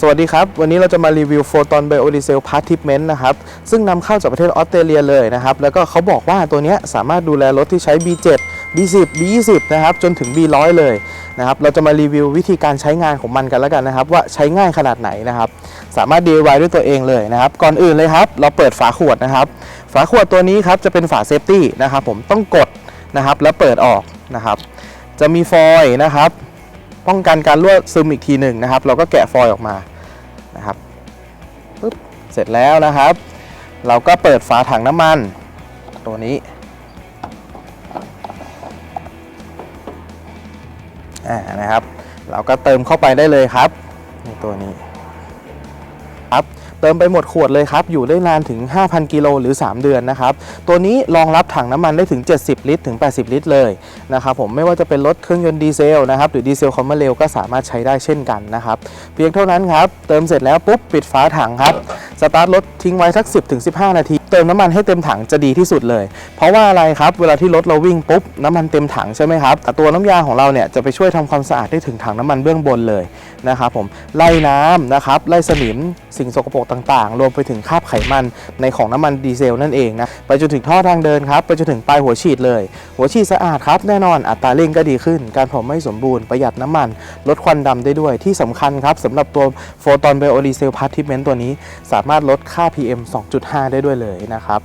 สวัสดีครับ วันนี้เราจะมารีวิวโฟตอนไบโอดีเซลพาร์ทิปเมนต์นะครับ ซึ่งนำเข้าจากประเทศออสเตรเลียเลยนะครับ แล้วก็เขาบอกว่าตัวนี้สามารถดูแลรถที่ใช้ B7 B10 B20 นะครับ จนถึง B100 เลยนะครับ เราจะมารีวิววิธีการใช้งานของมันกันแล้วกันนะครับ ว่าใช้ง่ายขนาดไหนนะครับ สามารถ DIY ด้วยตัวเองเลยนะครับ ก่อนอื่นเลยครับ เราเปิดฝาขวดนะครับ ฝาขวดตัวนี้ครับจะเป็นฝาเซฟตี้นะครับผมต้องกดนะครับแล้วเปิดออกนะครับ จะมีฟอยล์นะครับ ป้องกันการรั่วซึมอีกทีหนึ่งนะครับ เราก็แกะฟอยล์ออกมานะครับปึ๊บเสร็จแล้วนะครับ เราก็เปิดฝาถังน้ำมัน ตัวนี้อ่านะครับ เราก็เติมเข้าไปได้เลยครับในตัวนี้ เติมไปหมดขวดเลยครับ อยู่ได้นานถึง 5,000 กิโลหรือ 3 เดือนนะครับ ตัวนี้รองรับถังน้ำมันได้ถึง 70 ลิตร ถึง 80 ลิตรเลยนะครับผมไม่ว่าจะเป็นรถเครื่องยนต์ดีเซลนะครับหรือดีเซลคอมเมอร์เรลก็สามารถใช้ได้เช่นกันนะครับ เพียงเท่านั้นครับ เติมเสร็จแล้วปุ๊บปิดฝาถังครับสตาร์ทรถทิ้งไว้สัก 10ถึง15 นาที เติมน้ำมันให้เต็มถังจะดีที่สุดเลย เพราะว่าอะไรครับ เวลาที่รถเราวิ่งปุ๊บน้ำมันเต็มถังใช่ไหมครับแต่ตัวน้ำยาของเราเนี่ยจะไปช่วยทำความสะอาดได้ถึงถังน้ำมันเบื้องบนเลยนะครับผมไล่น้ำนะครับไล่สนิมสิ่งสกปรกต่างๆ รวมไปถึงคราบไขมันในของน้ำมันดีเซลนั่นเองนะไปจนถึงท่อทางเดินครับไปจนถึงปลายหัวฉีดเลย หัวฉีดสะอาดครับแน่นอนอัตราเร่งก็ดีขึ้น การเผาไม่สมบูรณ์ประหยัดน้ำมัน ลดควันดำได้ด้วยที่สำคัญครับสำหรับตัวโฟตอนไบโอดีเซลพาร์ทิเมนต์ตัวนี้ สามารถลดค่า PM 2.5 ได้ด้วยเลยนะครับ